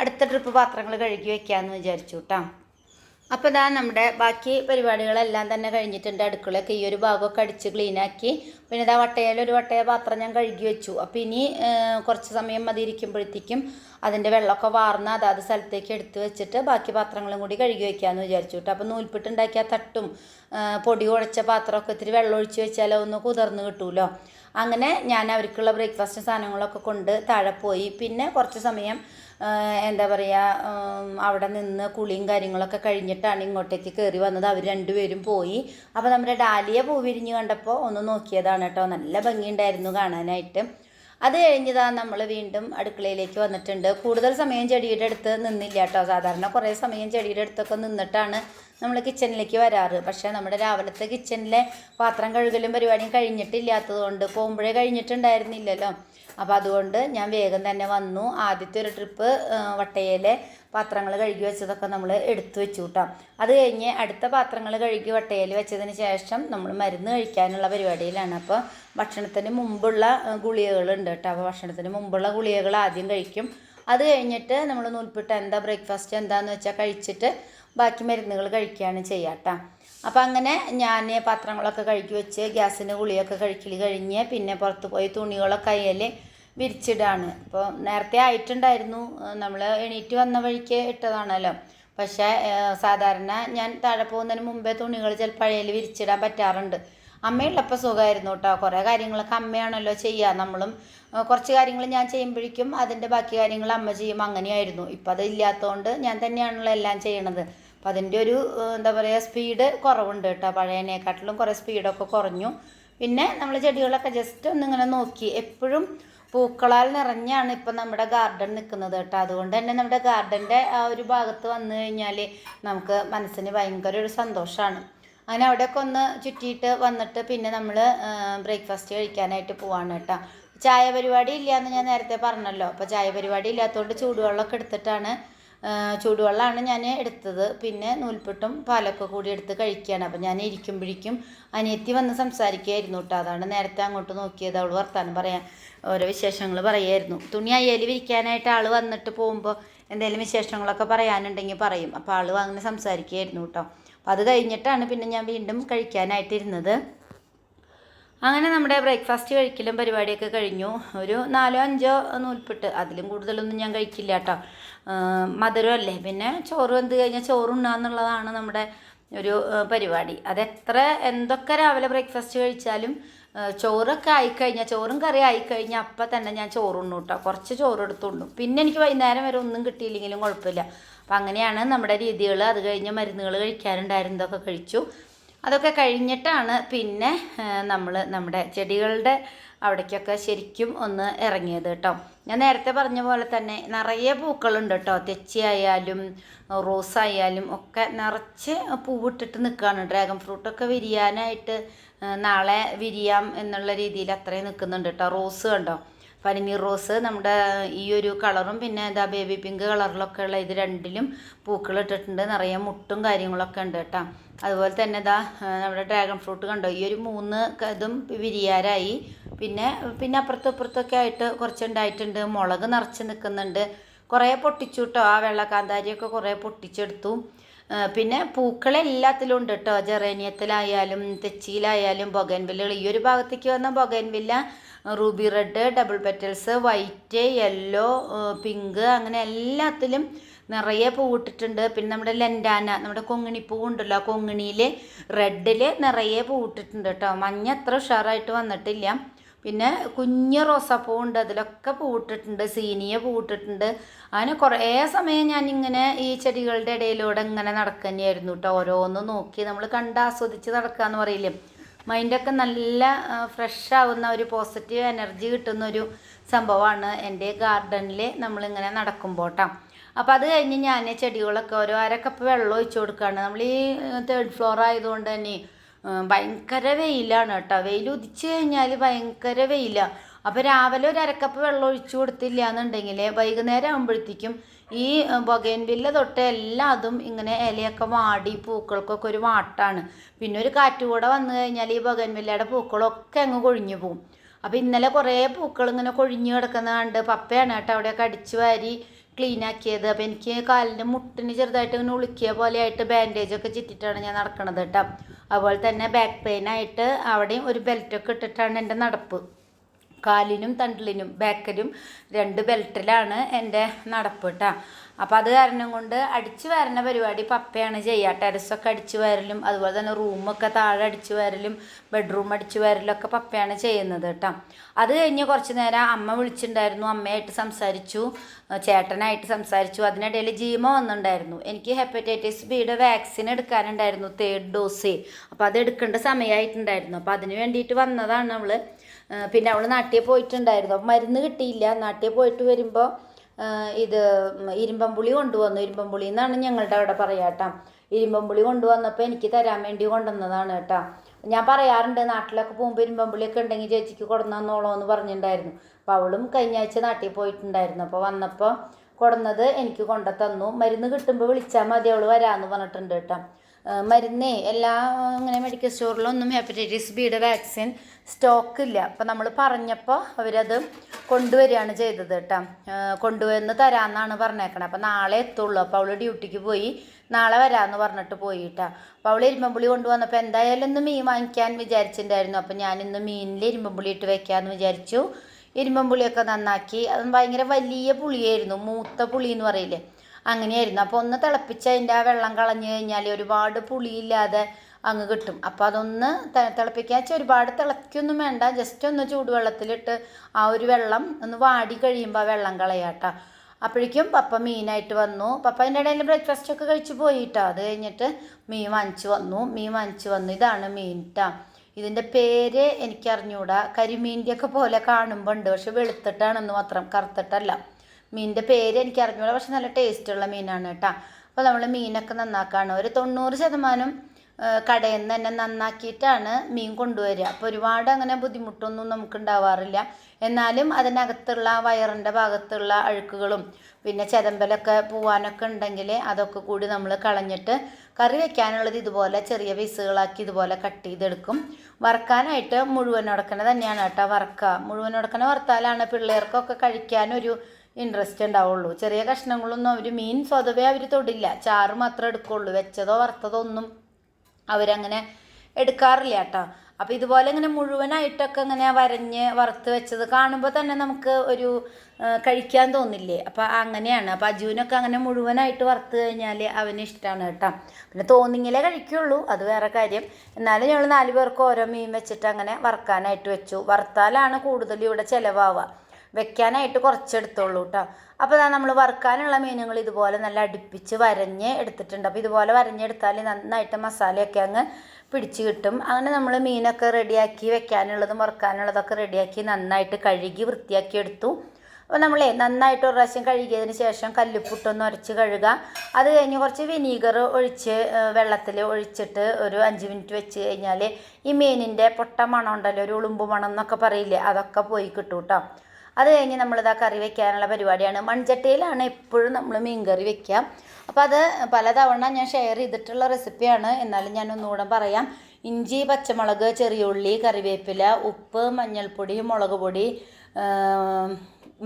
അടുത്ത ട്രിപ്പ് പാത്രങ്ങൾ കഴുകി വെക്കാമെന്ന് വിചാരിച്ചു കേട്ടോ അപ്പോൾ ഇതാ നമ്മുടെ ബാക്കി പരിപാടികളെല്ലാം തന്നെ കഴിഞ്ഞിട്ടുണ്ട്. അടുക്കളയൊക്കെ ഈ ഒരു ഭാഗമൊക്കെ അടിച്ച് ക്ലീനാക്കി പിന്നെ ഇതാ വട്ടയിൽ ഒരു വട്ടയ പാത്രം ഞാൻ കഴുകി വെച്ചു. അപ്പോൾ ഇനി കുറച്ച് സമയം മതി ഇരിക്കുമ്പോഴത്തേക്കും അതിന്റെ വെള്ളമൊക്കെ വാർന്ന് അതാത് സ്ഥലത്തേക്ക് എടുത്ത് വെച്ചിട്ട് ബാക്കി പാത്രങ്ങളും കൂടി കഴുകി വയ്ക്കാമെന്ന് വിചാരിച്ചു കേട്ടോ. അപ്പോൾ നൂൽപ്പിട്ടുണ്ടാക്കിയ തട്ടും പൊടി കുഴച്ച പാത്രമൊക്കെ ഇത്തിരി വെള്ളം ഒഴിച്ച് വെച്ചാലോ ഒന്ന് കുതിർന്ന് കിട്ടുമല്ലോ അങ്ങനെ ഞാൻ അവർക്കുള്ള ബ്രേക്ക്ഫാസ്റ്റ് സാധനങ്ങളൊക്കെ കൊണ്ട് താഴെ പോയി. പിന്നെ കുറച്ച് സമയം എന്താ പറയുക അവിടെ നിന്ന് കുളിയും കാര്യങ്ങളൊക്കെ കഴിഞ്ഞിട്ടാണ് ഇങ്ങോട്ടേക്ക് കയറി വന്നത്. അവർ രണ്ടുപേരും പോയി. അപ്പോൾ നമ്മുടെ ഡാലിയ പൂ വിരിഞ്ഞ് കണ്ടപ്പോൾ ഒന്ന് നോക്കിയതാണ് കേട്ടോ. നല്ല ഭംഗിയുണ്ടായിരുന്നു കാണാനായിട്ട്. അത് കഴിഞ്ഞതാ നമ്മൾ വീണ്ടും അടുക്കളയിലേക്ക് വന്നിട്ടുണ്ട്. കൂടുതൽ സമയം ചെടിയുടെ അടുത്ത് നിന്നില്ല കേട്ടോ. സാധാരണ കുറേ സമയം ചെടിയുടെ അടുത്തൊക്കെ നിന്നിട്ടാണ് നമ്മൾ കിച്ചണിലേക്ക് വരാറ്. പക്ഷേ നമ്മുടെ രാവിലത്തെ കിച്ചണിലെ പാത്രം കഴുകലും പരിപാടിയും കഴിഞ്ഞിട്ടില്ലാത്തത് കൊണ്ട് പോകുമ്പോഴേ കഴിഞ്ഞിട്ടുണ്ടായിരുന്നില്ലല്ലോ. അപ്പോൾ അതുകൊണ്ട് ഞാൻ വേഗം തന്നെ വന്നു. ആദ്യത്തെ ഒരു ട്രിപ്പ് വട്ടയിലെ പാത്രങ്ങൾ കഴുകി വെച്ചതൊക്കെ നമ്മൾ എടുത്തു വെച്ചു കൂട്ടാം അത് കഴിഞ്ഞ് അടുത്ത പാത്രങ്ങൾ കഴുകി വട്ടയിൽ വെച്ചതിന് ശേഷം നമ്മൾ മരുന്ന് കഴിക്കാനുള്ള പരിപാടിയിലാണ്. അപ്പോൾ ഭക്ഷണത്തിന് മുമ്പുള്ള ഗുളികകളുണ്ട് കേട്ടോ. അപ്പോൾ ഭക്ഷണത്തിന് മുമ്പുള്ള ഗുളികകൾ ആദ്യം കഴിക്കും. അത് കഴിഞ്ഞിട്ട് നമ്മൾ നൂൽപ്പിട്ട് എന്താ ബ്രേക്ക്ഫാസ്റ്റ് എന്താന്ന് വെച്ചാൽ കഴിച്ചിട്ട് ബാക്കി മരുന്നുകൾ കഴിക്കുകയാണ് ചെയ്യാം കേട്ടോ അപ്പം അങ്ങനെ ഞാൻ പാത്രങ്ങളൊക്കെ കഴുകി വെച്ച് ഗ്യാസിന് ഗുളിയൊക്കെ കഴിക്കൽ കഴിഞ്ഞ് പിന്നെ പുറത്ത് പോയി തുണികളൊക്കെ കയ്യിൽ വിരിച്ചിടാണ്. അപ്പോൾ നേരത്തെ ആയിട്ടുണ്ടായിരുന്നു. നമ്മൾ എണീറ്റ് വന്ന വഴിക്ക് ഇട്ടതാണല്ലോ. പക്ഷേ സാധാരണ ഞാൻ താഴെ പോകുന്നതിന് മുമ്പേ തുണികൾ ചിലപ്പോൾ അഴയിൽ വിരിച്ചിടാൻ പറ്റാറുണ്ട്. അമ്മയുള്ളപ്പോൾ സുഖമായിരുന്നു കേട്ടോ കുറേ കാര്യങ്ങളൊക്കെ അമ്മയാണല്ലോ ചെയ്യുക നമ്മളും കുറച്ച് കാര്യങ്ങൾ ഞാൻ ചെയ്യുമ്പോഴേക്കും അതിന്റെ ബാക്കി കാര്യങ്ങൾ അമ്മ ചെയ്യും. അങ്ങനെയായിരുന്നു. ഇപ്പം അത് ഇല്ലാത്തതുകൊണ്ട് ഞാൻ തന്നെയാണല്ലോ എല്ലാം ചെയ്യണത്. അപ്പം അതിന്റെ ഒരു എന്താ പറയുക സ്പീഡ് കുറവുണ്ട് കേട്ടോ. പഴയതിനെക്കാട്ടിലും കുറേ സ്പീഡൊക്കെ കുറഞ്ഞു. പിന്നെ നമ്മൾ ചെടികളൊക്കെ ജസ്റ്റ് ഒന്നിങ്ങനെ നോക്കി. എപ്പോഴും പൂക്കളാൽ നിറഞ്ഞാണ് ഇപ്പം നമ്മുടെ ഗാർഡൻ നിൽക്കുന്നത് കേട്ടോ. അതുകൊണ്ട് തന്നെ നമ്മുടെ ഗാർഡന്റെ ആ ഒരു ഭാഗത്ത് വന്നു കഴിഞ്ഞാൽ നമുക്ക് മനസ്സിന് ഭയങ്കര ഒരു സന്തോഷമാണ് അങ്ങനെ അവിടെയൊക്കെ ഒന്ന് ചുറ്റിയിട്ട് വന്നിട്ട് പിന്നെ നമ്മൾ ബ്രേക്ക്ഫാസ്റ്റ് കഴിക്കാനായിട്ട് പോവാണ് കേട്ടോ. ചായ പരിപാടി ഇല്ലയെന്ന് ഞാൻ നേരത്തെ പറഞ്ഞല്ലോ. അപ്പോൾ ചായ പരിപാടി ഇല്ലാത്തതുകൊണ്ട് ചൂടുവെള്ളമൊക്കെ എടുത്തിട്ടാണ് ചൂടുവെള്ളമാണ് ഞാൻ എടുത്തത്. പിന്നെ നൂൽപ്പിട്ടും പാലൊക്കെ കൂടി എടുത്ത് കഴിക്കുകയാണ്. അപ്പം ഞാൻ ഇരിക്കുമ്പോഴേക്കും അനിയത്തി വന്ന് സംസാരിക്കുകയായിരുന്നു കേട്ടോ. അതാണ് നേരത്തെ അങ്ങോട്ട് നോക്കിയത്. അവൾ വർത്താനം പറയാൻ ഓരോ വിശേഷങ്ങൾ പറയായിരുന്നു. തുണി അയ്യൽ വിരിക്കാനായിട്ട് ആൾ വന്നിട്ട് പോകുമ്പോൾ എന്തെങ്കിലും വിശേഷങ്ങളൊക്കെ പറയാനുണ്ടെങ്കിൽ പറയും. അപ്പോൾ ആൾ അങ്ങനെ സംസാരിക്കുകയായിരുന്നു കേട്ടോ. അപ്പം അത് കഴിഞ്ഞിട്ടാണ് പിന്നെ ഞാൻ വീണ്ടും കഴിക്കാനായിട്ടിരുന്നത്. അങ്ങനെ നമ്മുടെ ബ്രേക്ക്ഫാസ്റ്റ് കഴിക്കലും പരിപാടിയൊക്കെ കഴിഞ്ഞു. ഒരു നാലോ അഞ്ചോ നൂൽപ്പിട്ട് അതിലും കൂടുതലൊന്നും ഞാൻ കഴിക്കില്ല കേട്ടോ. മധുരമല്ലേ പിന്നെ ചോറ് വെന്ത് കഴിഞ്ഞാൽ ചോറുണ്ണാന്നുള്ളതാണ് നമ്മുടെ ഒരു പരിപാടി. അതെത്ര എന്തൊക്കെ രാവിലെ ബ്രേക്ക്ഫാസ്റ്റ് കഴിച്ചാലും ചോറൊക്കെ ആയിക്കഴിഞ്ഞാൽ ചോറും കറി ആയിക്കഴിഞ്ഞാൽ അപ്പം തന്നെ ഞാൻ ചോറുണ്ണു കേട്ടോ. കുറച്ച് ചോറ് എടുത്തുണ്ടു പിന്നെ എനിക്ക് വൈകുന്നേരം വരെ ഒന്നും കിട്ടിയില്ലെങ്കിലും കുഴപ്പമില്ല. അപ്പം അങ്ങനെയാണ് നമ്മുടെ രീതികൾ അത് കഴിഞ്ഞ് മരുന്നുകൾ കഴിക്കാനുണ്ടായിരുന്നതൊക്കെ കഴിച്ചു. അതൊക്കെ കഴിഞ്ഞിട്ടാണ് പിന്നെ നമ്മൾ നമ്മുടെ ചെടികളുടെ അവിടേക്കൊക്കെ ശരിക്കും ഒന്ന് ഇറങ്ങിയത് കേട്ടോ. ഞാൻ നേരത്തെ പറഞ്ഞ പോലെ തന്നെ നിറയെ പൂക്കളുണ്ട് കേട്ടോ. തെച്ചിയായാലും റോസായാലും ഒക്കെ നിറച്ച് പൂവിട്ടിട്ട് നിൽക്കുകയാണ്. ഡ്രാഗൺ ഫ്രൂട്ടൊക്കെ വിരിയാനായിട്ട് നാളെ വിരിയാം എന്നുള്ള രീതിയിൽ അത്രയും നിൽക്കുന്നുണ്ട് കേട്ടോ. റോസ് കണ്ടോ? പനിനീർ റോസ് നമ്മുടെ ഈ ഒരു കളറും പിന്നെ ഇതാ ബേബി പിങ്ക് കളറിലൊക്കെ ഉള്ള ഇത് രണ്ടിലും പൂക്കൾ ഇട്ടിട്ടുണ്ട്. നിറയെ മുട്ടും കാര്യങ്ങളൊക്കെ ഉണ്ട് കേട്ടോ. അതുപോലെ തന്നെ ഇതാ നമ്മുടെ ഡ്രാഗൺ ഫ്രൂട്ട് കണ്ടോ? ഈ ഒരു മൂന്ന് ഇതും വിരിയാരായി. പിന്നെ പിന്നെ അപ്പുറത്തും ഇപ്പുറത്തൊക്കെ ആയിട്ട് കുറച്ചുണ്ടായിട്ടുണ്ട്. മുളക് നിറച്ച് നിൽക്കുന്നുണ്ട്. കുറേ പൊട്ടിച്ചു കേട്ടോ ആ വെള്ളക്കാന്താരിയൊക്കെ കുറേ പൊട്ടിച്ചെടുത്തു. പിന്നെ പൂക്കൾ എല്ലാത്തിലും ഉണ്ട് കേട്ടോ ജെറേനിയത്തിലായാലും തെച്ചിയിലായാലും ബൊഗൻവില്ലകൾ ഈ ഒരു ഭാഗത്തേക്ക് വന്ന bougainvillea ruby red double petals white yellow pink അങ്ങനെ എല്ലാത്തിലും നിറയെ പൂവിട്ടിട്ടുണ്ട്. പിന്നെ നമ്മുടെ ലെൻഡാന നമ്മുടെ കൊങ്ങിണി പൂവുണ്ടല്ലോ ആ കൊങ്ങിണിയിൽ റെഡിൽ നിറയെ പൂവിട്ടിട്ടുണ്ട് കേട്ടോ. മഞ്ഞ അത്ര ഉഷാറായിട്ട് വന്നിട്ടില്ല. പിന്നെ കുഞ്ഞ് റോസാപ്പൂവുണ്ട് അതിലൊക്കെ പൂവിട്ടിട്ടുണ്ട് സീനിയ പൂവിട്ടിട്ടുണ്ട്. അങ്ങനെ കുറേ സമയം ഇങ്ങനെ ഈ ചെടികളുടെ ഇടയിലൂടെ ഇങ്ങനെ നടക്കുക തന്നെയായിരുന്നു കേട്ടോ. ഓരോന്ന് നോക്കി നമ്മൾ കണ്ട് ആസ്വദിച്ച് നടക്കുക എന്ന് പറയില്ലേ. മൈൻഡൊക്കെ നല്ല ഫ്രഷ് ആവുന്ന ഒരു പോസിറ്റീവ് എനർജി കിട്ടുന്ന ഒരു സംഭവമാണ് എന്റെ ഗാർഡനിൽ നമ്മളിങ്ങനെ നടക്കുമ്പോൾ അപ്പോൾ അത് കഴിഞ്ഞ് ഞാൻ ചെടികളൊക്കെ ഓരോ അരക്കപ്പ് വെള്ളം ഒഴിച്ചു കൊടുക്കുകയാണ് നമ്മൾ ഈ തേർഡ് ഫ്ലോർ ആയതുകൊണ്ട് തന്നെ ഭയങ്കര വെയിലാണ് കേട്ടോ. വെയിൽ ഉദിച്ചു കഴിഞ്ഞാൽ ഭയങ്കര വെയിലാണ് അപ്പോൾ രാവിലെ ഒരു അരക്കപ്പ് വെള്ളം ഒഴിച്ചു കൊടുത്തില്ല എന്നുണ്ടെങ്കിൽ വൈകുന്നേരം ആകുമ്പോഴത്തേക്കും ഈ ബൊഗൈൻവില്ല തൊട്ട് എല്ലാതും ഇങ്ങനെ ഇലയൊക്കെ വാടി പൂക്കൾക്കൊക്കെ ഒരു വാട്ടാണ്. പിന്നെ ഒരു കാറ്റ് കൂടെ വന്നു കഴിഞ്ഞാൽ ഈ ബൊഗൈൻവില്ലയുടെ പൂക്കളൊക്കെ അങ്ങ് കൊഴിഞ്ഞു പോകും അപ്പോൾ ഇന്നലെ കുറേ പൂക്കൾ ഇങ്ങനെ കൊഴിഞ്ഞു കിടക്കുന്ന കണ്ട് പപ്പയാണ് കേട്ടോ അവിടെയൊക്കെ അടിച്ചു വാരി ക്ലീൻ ആക്കിയത് അപ്പോൾ എനിക്ക് കാലിന്റെ മുട്ടിന് ചെറുതായിട്ട് ഇങ്ങനെ ഉളുക്കിയ പോലെ ആയിട്ട് ബാൻഡേജ് ഒക്കെ ചുറ്റിട്ടാണ് ഞാൻ നടക്കണത് കേട്ടോ. അതുപോലെ തന്നെ ബാക്ക് പെയിൻ ആയിട്ട് അവിടെയും ഒരു ബെൽറ്റൊക്കെ ഇട്ടിട്ടാണ് എന്റെ നടപ്പ്. കാലിനും തണ്ടിലിനും ബാക്കിലും രണ്ട് ബെൽറ്റിലാണ് എന്റെ നടപ്പ് കേട്ടോ. അപ്പോൾ അത് കാരണം കൊണ്ട് അടിച്ചു വരുന്ന പരിപാടി പപ്പയാണ് ചെയ്യുക. ടെറസൊക്കെ അടിച്ചു വരലും അതുപോലെ തന്നെ റൂമൊക്കെ താഴെ അടിച്ചു വരലും ബെഡ്റൂം അടിച്ചു വരലൊക്കെ പപ്പയാണ് ചെയ്യുന്നത് കേട്ടോ. അത് കഴിഞ്ഞ് കുറച്ച് നേരം അമ്മ വിളിച്ചിട്ടുണ്ടായിരുന്നു അമ്മയായിട്ട് സംസാരിച്ചു ചേട്ടനായിട്ട് സംസാരിച്ചു. അതിനിടയിൽ ജീമ വന്നിട്ടുണ്ടായിരുന്നു. എനിക്ക് ഹെപ്പറ്റൈറ്റിസ് ബിയുടെ വാക്സിൻ എടുക്കാനുണ്ടായിരുന്നു തേർഡ് ഡോസ് അപ്പോൾ അത് എടുക്കേണ്ട സമയമായിട്ടുണ്ടായിരുന്നു. അപ്പോൾ അതിന് വേണ്ടിയിട്ട് വന്നതാണ് നമ്മൾ പിന്നെ അവൾ നാട്ടിൽ പോയിട്ടുണ്ടായിരുന്നു. അപ്പം മരുന്ന് കിട്ടിയില്ല. നാട്ടിൽ പോയിട്ട് വരുമ്പോൾ ഇത് ഇരുമ്പമ്പുളി കൊണ്ടുവന്നു. ഇരുമ്പമ്പുളി എന്നാണ് ഞങ്ങളുടെ അവിടെ പറയാം കേട്ടോ ഇരുമ്പമ്പുളി കൊണ്ടുവന്നപ്പോൾ എനിക്ക് തരാൻ വേണ്ടി കൊണ്ടുവന്നതാണ് കേട്ടോ. ഞാൻ പറയാറുണ്ട് നാട്ടിലൊക്കെ പോകുമ്പോൾ ഇരുമ്പമ്പുളിയൊക്കെ ഉണ്ടെങ്കിൽ ചേച്ചിക്ക് കൊടുന്നോളോ എന്ന് പറഞ്ഞിട്ടുണ്ടായിരുന്നു. അപ്പോൾ അവളും കഴിഞ്ഞ ആഴ്ച നാട്ടിൽ പോയിട്ടുണ്ടായിരുന്നു. അപ്പോൾ വന്നപ്പോൾ കൊടുന്നത് എനിക്ക് കൊണ്ടു തന്നു മരുന്ന് കിട്ടുമ്പോൾ വിളിച്ചാൽ മതി അവൾ വരാമെന്ന് പറഞ്ഞിട്ടുണ്ട് കേട്ടോ. മരുന്നേ എല്ലാ അങ്ങനെ മെഡിക്കൽ സ്റ്റോറിലൊന്നും ഹെപ്പറ്റൈറ്റിസ് ബിയുടെ വാക്സിൻ സ്റ്റോക്ക് ഇല്ല. അപ്പം നമ്മൾ പറഞ്ഞപ്പോൾ അവരത് കൊണ്ടുവരികയാണ് ചെയ്തത് കേട്ടോ. കൊണ്ടുവന്ന് തരാമെന്നാണ് പറഞ്ഞേക്കണത് അപ്പം നാളെ എത്തുള്ളൂ. അപ്പോൾ അവൾ ഡ്യൂട്ടിക്ക് പോയി നാളെ വരാമെന്ന് പറഞ്ഞിട്ട് പോയി കേട്ടോ. അപ്പോൾ അവൾ ഇരുമ്പമ്പുളി കൊണ്ടുവന്നപ്പോൾ എന്തായാലും ഇന്ന് മീൻ വാങ്ങിക്കാൻ വിചാരിച്ചിട്ടുണ്ടായിരുന്നു. അപ്പോൾ ഞാനിന്ന് മീനിൽ ഇരുമ്പമ്പുളി ഇട്ട് വെക്കാമെന്ന് വിചാരിച്ചു. ഇരുമ്പമ്പുളിയൊക്കെ നന്നാക്കി. അത് ഭയങ്കര വലിയ പുളിയായിരുന്നു. മൂത്ത പുളി എന്ന് പറയില്ലേ? അങ്ങനെയായിരുന്നു. അപ്പോൾ ഒന്ന് തിളപ്പിച്ച് അതിന്റെ ആ വെള്ളം കളഞ്ഞു കഴിഞ്ഞാൽ ഒരുപാട് പുളിയില്ലാതെ അങ്ങ് കിട്ടും. അപ്പോൾ അതൊന്ന് തിളപ്പിക്കാൻ വെച്ചാൽ ഒരുപാട് തിളയ്ക്കൊന്നും വേണ്ട. ജസ്റ്റ് ഒന്ന് ചൂടുവെള്ളത്തിലിട്ട് ആ ഒരു വെള്ളം ഒന്ന് വാടി കഴിയുമ്പോൾ ആ വെള്ളം കളയാട്ടോ അപ്പോഴേക്കും പപ്പ മീനായിട്ട് വന്നു. പപ്പ അതിന്റെ ഇടയിൽ ബ്രേക്ക്ഫാസ്റ്റ് ഒക്കെ കഴിച്ച് പോയിട്ടോ അത് കഴിഞ്ഞിട്ട് മീൻ വാങ്ങിച്ചു വന്നു. മീൻ വാങ്ങിച്ചു വന്നു. ഇതാണ് മീൻ ട്ടാ. ഇതിന്റെ പേര് എനിക്കറിഞ്ഞൂടാ. കരിമീന്റെയൊക്കെ പോലെ കാണുമ്പോൾ ഉണ്ട്. പക്ഷെ വെളുത്തിട്ടാണെന്ന് മാത്രം കറുത്തിട്ടല്ല. മീനിന്റെ പേര് എനിക്ക് അറിഞ്ഞൂടാ പക്ഷെ നല്ല ടേസ്റ്റുള്ള മീനാണ് കേട്ടോ. അപ്പോൾ നമ്മൾ മീനൊക്കെ നന്നാക്കാണ്. ഒരു തൊണ്ണൂറ് ശതമാനം കടയിൽ നിന്ന് തന്നെ നന്നാക്കിയിട്ടാണ് മീൻ കൊണ്ടുവരിക. അപ്പോൾ ഒരുപാട് അങ്ങനെ ബുദ്ധിമുട്ടൊന്നും നമുക്ക് ഉണ്ടാവാറില്ല എന്നാലും അതിനകത്തുള്ള വയറിന്റെ ഭാഗത്തുള്ള അഴുക്കുകളും പിന്നെ ചെതമ്പലൊക്കെ പോവാനൊക്കെ ഉണ്ടെങ്കിൽ അതൊക്കെ കൂടി നമ്മൾ കളഞ്ഞിട്ട് കറി വെക്കാനുള്ളത് ഇതുപോലെ ചെറിയ പീസുകളാക്കി ഇതുപോലെ കട്ട് ചെയ്തെടുക്കും. വറക്കാനായിട്ട് മുഴുവൻ ഉടക്കണ തന്നെയാണ് കേട്ടോ വറക്കുക മുഴുവൻ ഉടക്കണ വറുത്താലാണ് പിള്ളേർക്കൊക്കെ കഴിക്കാനൊരു ഇൻട്രസ്റ്റ് ഉണ്ടാവുള്ളൂ. ചെറിയ കഷ്ണങ്ങളൊന്നും അവർ മീൻ സ്വതവേ അവർ തൊടില്ല. ചാറ് മാത്രമേ എടുക്കുള്ളൂ. വെച്ചതോ വറുത്തതോ ഒന്നും അവരങ്ങനെ എടുക്കാറില്ല കേട്ടോ. അപ്പോൾ ഇതുപോലെ ഇങ്ങനെ മുഴുവനായിട്ടൊക്കെ ഇങ്ങനെ വരഞ്ഞ് വറുത്ത് വെച്ചത് കാണുമ്പോൾ തന്നെ നമുക്ക് ഒരു കഴിക്കാൻ തോന്നില്ലേ? അപ്പോൾ അങ്ങനെയാണ്. അപ്പോൾ അജുവിനൊക്കെ അങ്ങനെ മുഴുവനായിട്ട് വറുത്ത് കഴിഞ്ഞാൽ അവന് ഇഷ്ടമാണ് കേട്ടോ. പിന്നെ തോന്നിങ്ങിലേ കഴിക്കുള്ളൂ. അത് വേറെ കാര്യം. എന്നാലും ഞങ്ങൾ നാല് പേർക്ക് ഓരോ മീൻ വെച്ചിട്ട് അങ്ങനെ വറുക്കാനായിട്ട് വെച്ചു. വറുത്താലാണ് കൂടുതൽ ഇവിടെ ചിലവാവുക. വെക്കാനായിട്ട് കുറച്ചെടുത്തോളൂ കേട്ടോ അപ്പോൾ ഇതാ നമ്മൾ വറുക്കാനുള്ള മീനുകൾ ഇതുപോലെ നല്ല അടുപ്പിച്ച് വരഞ്ഞ് എടുത്തിട്ടുണ്ട്. അപ്പോൾ ഇതുപോലെ വരഞ്ഞെടുത്താൽ നന്നായിട്ട് മസാലയൊക്കെ അങ്ങ് പിടിച്ച് കിട്ടും. അങ്ങനെ നമ്മൾ മീനൊക്കെ റെഡിയാക്കി വെക്കാനുള്ളതും വറുക്കാനുള്ളതൊക്കെ റെഡിയാക്കി നന്നായിട്ട് കഴുകി വൃത്തിയാക്കി എടുത്തു. അപ്പോൾ നമ്മളെ നന്നായിട്ട് ഒരു പ്രാവശ്യം കഴുകിയതിന് ശേഷം കല്ലുപ്പിട്ടൊന്ന് ഉരച്ച് കഴുകുക അത് കഴിഞ്ഞ് കുറച്ച് വിനീഗർ ഒഴിച്ച് വെള്ളത്തിൽ ഒഴിച്ചിട്ട് ഒരു അഞ്ച് മിനിറ്റ് വെച്ച് കഴിഞ്ഞാൽ ഈ മീനിന്റെ പൊട്ട മണം ഉണ്ടല്ലോ ഒരു ഉളുമ്പ് മണം എന്നൊക്കെ പറയില്ലേ അതൊക്കെ പോയി കിട്ടും കേട്ടോ അത് കഴിഞ്ഞ് നമ്മളിതാ കറി വെക്കാനുള്ള പരിപാടിയാണ്. മൺചട്ടിയിലാണ് എപ്പോഴും നമ്മൾ മീൻ കറി വെക്കുക. അപ്പോൾ അത് പലതവണ ഞാൻ ഷെയർ ചെയ്തിട്ടുള്ള റെസിപ്പിയാണ് എന്നാലും ഞാൻ ഒന്നുകൂടെ പറയാം. ഇഞ്ചി പച്ചമുളക് ചെറിയ ഉള്ളി കറിവേപ്പില ഉപ്പ് മഞ്ഞൾപ്പൊടി മുളക് പൊടി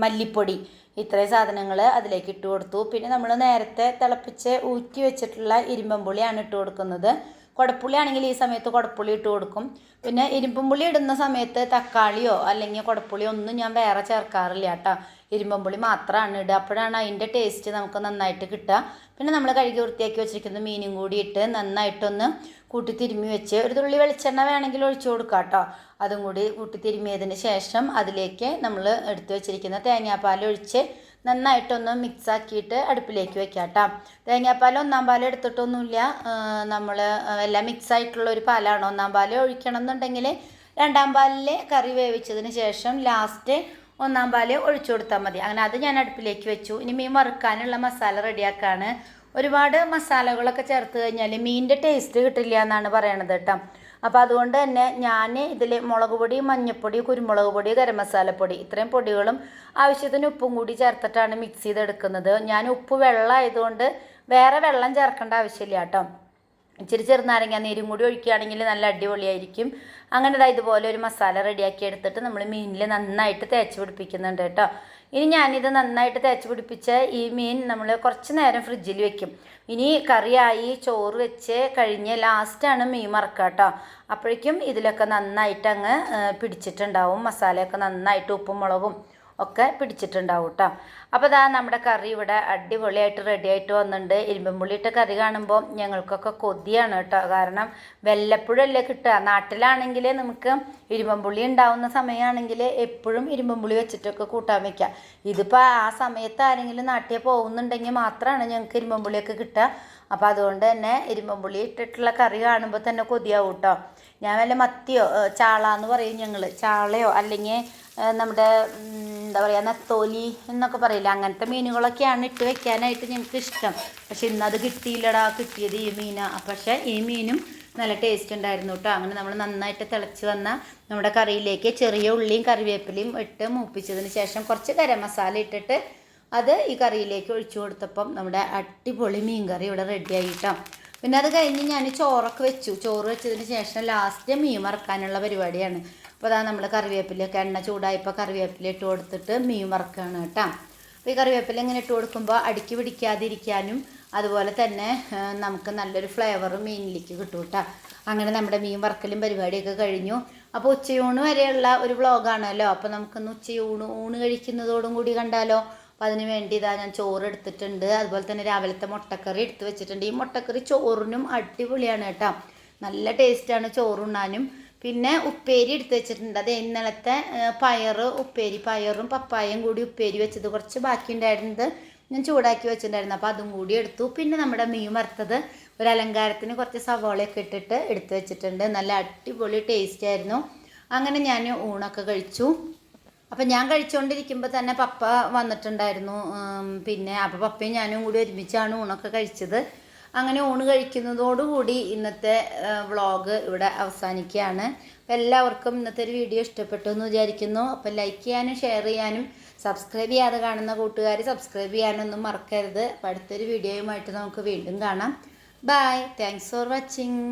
മല്ലിപ്പൊടി ഇത്രയും സാധനങ്ങൾ അതിലേക്ക് ഇട്ട് കൊടുത്തു. പിന്നെ നമ്മൾ നേരത്തെ തിളപ്പിച്ച് ഊറ്റി വെച്ചിട്ടുള്ള ഇരുമ്പൻ പുളിയാണ് ഇട്ട് കൊടുക്കുന്നത്. കുടപ്പുളി ആണെങ്കിൽ ഈ സമയത്ത് കുടപ്പുള്ളി ഇട്ട് കൊടുക്കും. പിന്നെ ഇരുമ്പൻ പുളി ഇടുന്ന സമയത്ത് തക്കാളിയോ അല്ലെങ്കിൽ കുടപ്പുളിയോ ഒന്നും ഞാൻ വേറെ ചേർക്കാറില്ല കേട്ടോ. ഇരുമ്പൻ പുളി മാത്രമാണ് ഇടുക. അപ്പോഴാണ് അതിന്റെ ടേസ്റ്റ് നമുക്ക് നന്നായിട്ട് കിട്ടുക. പിന്നെ നമ്മൾ കഴുകി വൃത്തിയാക്കി വെച്ചിരിക്കുന്ന മീനും കൂടി ഇട്ട് നന്നായിട്ടൊന്ന് കൂട്ടി തിരുമ്മി വെച്ച് ഒരു തുള്ളി വെളിച്ചെണ്ണ വേണമെങ്കിൽ ഒഴിച്ചു കൊടുക്കാം കേട്ടോ. അതും കൂടി കൂട്ടി തിരുമ്മിയതിന് ശേഷം അതിലേക്ക് നമ്മൾ എടുത്തു വെച്ചിരിക്കുന്ന തേങ്ങാപ്പാൽ ഒഴിച്ച് നന്നായിട്ടൊന്ന് മിക്സ് ആക്കിയിട്ട് അടുപ്പിലേക്ക് വെക്കാം കേട്ടോ തേങ്ങാപ്പാൽ ഒന്നാം പാൽ എടുത്തിട്ടൊന്നുമില്ല. നമ്മൾ എല്ലാം മിക്സ് ആയിട്ടുള്ള ഒരു പാലാണ് ഒന്നാം പാൽ ഒഴിക്കണം എന്നുണ്ടെങ്കിൽ രണ്ടാം പാലിൽ കറി വേവിച്ചതിന് ശേഷം ലാസ്റ്റ് ഒന്നാം പാൽ ഒഴിച്ചു കൊടുത്താൽ മതി. അങ്ങനെ അത് ഞാൻ അടുപ്പിലേക്ക് വെച്ചു. ഇനി മീൻ വറുക്കാനുള്ള മസാല റെഡിയാക്കാണ്. ഒരുപാട് മസാലകളൊക്കെ ചേർത്ത് കഴിഞ്ഞാൽ മീനിന്റെ ടേസ്റ്റ് കിട്ടില്ല എന്നാണ് പറയണത് കേട്ടോ. അപ്പോൾ അതുകൊണ്ട് തന്നെ ഞാൻ ഇതിൽ മുളക് പൊടി മഞ്ഞൾപ്പൊടി കുരുമുളക് പൊടി ഗരം മസാലപ്പൊടി ഇത്രയും പൊടികളും ആവശ്യത്തിന് ഉപ്പും കൂടി ചേർത്തിട്ടാണ് മിക്സ് ചെയ്തെടുക്കുന്നത്. ഞാൻ ഉപ്പ് വെള്ളം ആയതുകൊണ്ട് വേറെ വെള്ളം ചേർക്കേണ്ട ആവശ്യമില്ല കേട്ടോ. ഇച്ചിരി ചെറുനാരങ്ങ നീരും കൂടി ഒഴിക്കുകയാണെങ്കിൽ നല്ല അടിപൊളിയായിരിക്കും. അങ്ങനെ ദാ ഇതുപോലെ ഒരു മസാല റെഡിയാക്കി എടുത്തിട്ട് നമ്മൾ മീനിൽ നന്നായിട്ട് തേച്ച് പിടിപ്പിക്കുന്നുണ്ട് കേട്ടോ. ഇനി ഞാനിത് നന്നായിട്ട് തേച്ച് പിടിപ്പിച്ച ഈ മീൻ നമ്മൾ കുറച്ച് നേരം ഫ്രിഡ്ജിൽ വെക്കും. ഇനി കറിയായി ചോറ് വെച്ച് കഴിഞ്ഞ് ലാസ്റ്റാണ് മീൻ മറക്കുക കേട്ടോ അപ്പോഴേക്കും ഇതിലൊക്കെ നന്നായിട്ട് അങ്ങ് പിടിച്ചിട്ടുണ്ടാവും. മസാലയൊക്കെ നന്നായിട്ട് ഉപ്പും മുളകും ഒക്കെ പിടിച്ചിട്ടുണ്ടാവും കേട്ടോ അപ്പോൾ ഇതാ നമ്മുടെ കറി ഇവിടെ അടിപൊളിയായിട്ട് റെഡി ആയിട്ട് വന്നിട്ടുണ്ട്. ഇരുമ്പുമ്പുള്ളിയിട്ട് കറി കാണുമ്പോൾ ഞങ്ങൾക്കൊക്കെ കൊതിയാണ് കേട്ടോ. കാരണം വല്ലപ്പോഴല്ലേ കിട്ടുക. നാട്ടിലാണെങ്കിൽ നമുക്ക് ഇരുമ്പുള്ളി ഉണ്ടാവുന്ന സമയമാണെങ്കിൽ എപ്പോഴും ഇരുമ്പുള്ളി വെച്ചിട്ടൊക്കെ കൂട്ടാൻ വെക്കാം ഇതിപ്പോൾ ആ സമയത്ത് ആരെങ്കിലും നാട്ടിൽ പോകുന്നുണ്ടെങ്കിൽ മാത്രമാണ് ഞങ്ങൾക്ക് ഇരുമ്പുള്ളിയൊക്കെ കിട്ടുക. അപ്പോൾ അതുകൊണ്ട് തന്നെ ഇരുമ്പുള്ളി ഇട്ടിട്ടുള്ള കറി കാണുമ്പോൾ തന്നെ കൊതിയാവും കേട്ടോ. ഞാൻ വല്ല മത്തിയോ ചാള എന്ന് പറയും ഞങ്ങൾ ചാളയോ അല്ലെങ്കിൽ നമ്മുടെ എന്താ പറയുക നത്തോലി എന്നൊക്കെ പറയില്ല? അങ്ങനത്തെ മീനുകളൊക്കെയാണ് ഇട്ട് വെക്കാനായിട്ട് ഞങ്ങൾക്ക് ഇഷ്ടം. പക്ഷെ ഇന്നത് കിട്ടിയില്ലടാ കിട്ടിയത് ഈ മീനാണ് പക്ഷേ ഈ മീനും നല്ല ടേസ്റ്റ് ഉണ്ടായിരുന്നു കേട്ടോ അങ്ങനെ നമ്മൾ നന്നായിട്ട് തിളച്ച് വന്ന നമ്മുടെ കറിയിലേക്ക് ചെറിയ ഉള്ളിയും കറിവേപ്പിലയും ഇട്ട് മൂപ്പിച്ചതിന് ശേഷം കുറച്ച് ഗരം മസാല ഇട്ടിട്ട് അത് ഈ കറിയിലേക്ക് ഒഴിച്ചു കൊടുത്തപ്പം നമ്മുടെ അടിപൊളി മീൻ കറി ഇവിടെ റെഡി ആയിട്ടോ പിന്നെ അത് കഴിഞ്ഞ് ഞാൻ ചോറൊക്കെ വെച്ചു. ചോറ് വെച്ചതിന് ശേഷം ലാസ്റ്റ് മീൻ മറക്കാനുള്ള പരിപാടിയാണ്. അപ്പോൾ അതാ നമ്മൾ കറിവേപ്പിലൊക്കെ എണ്ണ ചൂടായപ്പോൾ കറിവേപ്പില ഇട്ട് കൊടുത്തിട്ട് മീൻ വറക്കുകയാണ് കേട്ടോ. അപ്പോൾ ഈ കറിവേപ്പില ഇങ്ങനെ ഇട്ട് കൊടുക്കുമ്പോൾ അടുക്കി പിടിക്കാതിരിക്കാനും അതുപോലെ തന്നെ നമുക്ക് നല്ലൊരു ഫ്ലേവർ മീനിലേക്ക് കിട്ടും കേട്ടോ. അങ്ങനെ നമ്മുടെ മീൻ വറക്കലും പരിപാടിയൊക്കെ കഴിഞ്ഞു. അപ്പോൾ ഉച്ചയൂണ് വരെയുള്ള ഒരു വ്ളോഗാണല്ലോ അപ്പോൾ നമുക്കൊന്ന് ഉച്ചയൂണ് ഊണ് കഴിക്കുന്നതോടും കൂടി കണ്ടാലോ? അപ്പോൾ അതിന് വേണ്ടി ഇതാ ഞാൻ ചോറ് എടുത്തിട്ടുണ്ട്. അതുപോലെ തന്നെ രാവിലത്തെ മുട്ടക്കറി എടുത്ത് വെച്ചിട്ടുണ്ട്. ഈ മുട്ടക്കറി ചോറിനും അടിപൊളിയാണ് കേട്ടോ. നല്ല ടേസ്റ്റാണ് ചോറുണ്ണാനും പിന്നെ ഉപ്പേരി എടുത്ത് വെച്ചിട്ടുണ്ട്. അത് ഇന്നലത്തെ പയറ് ഉപ്പേരി പയറും പപ്പായയും കൂടി ഉപ്പേരി വെച്ചത് കുറച്ച് ബാക്കി ഉണ്ടായിരുന്നത് ഞാൻ ചൂടാക്കി വെച്ചിട്ടുണ്ടായിരുന്നു. അപ്പോൾ അതും കൂടി എടുത്തു. പിന്നെ നമ്മുടെ മീൻ വറുത്തത് ഒരു അലങ്കാരത്തിന് കുറച്ച് സവാളയൊക്കെ ഇട്ടിട്ട് എടുത്തു വെച്ചിട്ടുണ്ട്. നല്ല അടിപൊളി ടേസ്റ്റ് ആയിരുന്നു. അങ്ങനെ ഞാൻ ഊണൊക്കെ കഴിച്ചു. അപ്പം ഞാൻ കഴിച്ചുകൊണ്ടിരിക്കുമ്പോൾ തന്നെ പപ്പ വന്നിട്ടുണ്ടായിരുന്നു. പിന്നെ അപ്പോൾ പപ്പയും ഞാനും കൂടി ഒരുമിച്ചാണ് ഊണൊക്കെ കഴിച്ചത്. അങ്ങനെ ഊണ് കഴിക്കുന്നതോടുകൂടി ഇന്നത്തെ വ്ളോഗ് ഇവിടെ അവസാനിക്കുകയാണ്. അപ്പം എല്ലാവർക്കും ഇന്നത്തെ ഒരു വീഡിയോ ഇഷ്ടപ്പെട്ടു എന്ന് വിചാരിക്കുന്നു. അപ്പം ലൈക്ക് ചെയ്യാനും ഷെയർ ചെയ്യാനും സബ്സ്ക്രൈബ് ചെയ്യാതെ കാണുന്ന കൂട്ടുകാർ സബ്സ്ക്രൈബ് ചെയ്യാനൊന്നും മറക്കരുത്. അപ്പം അടുത്തൊരു വീഡിയോയുമായിട്ട് നമുക്ക് വീണ്ടും കാണാം. Bye thanks for watching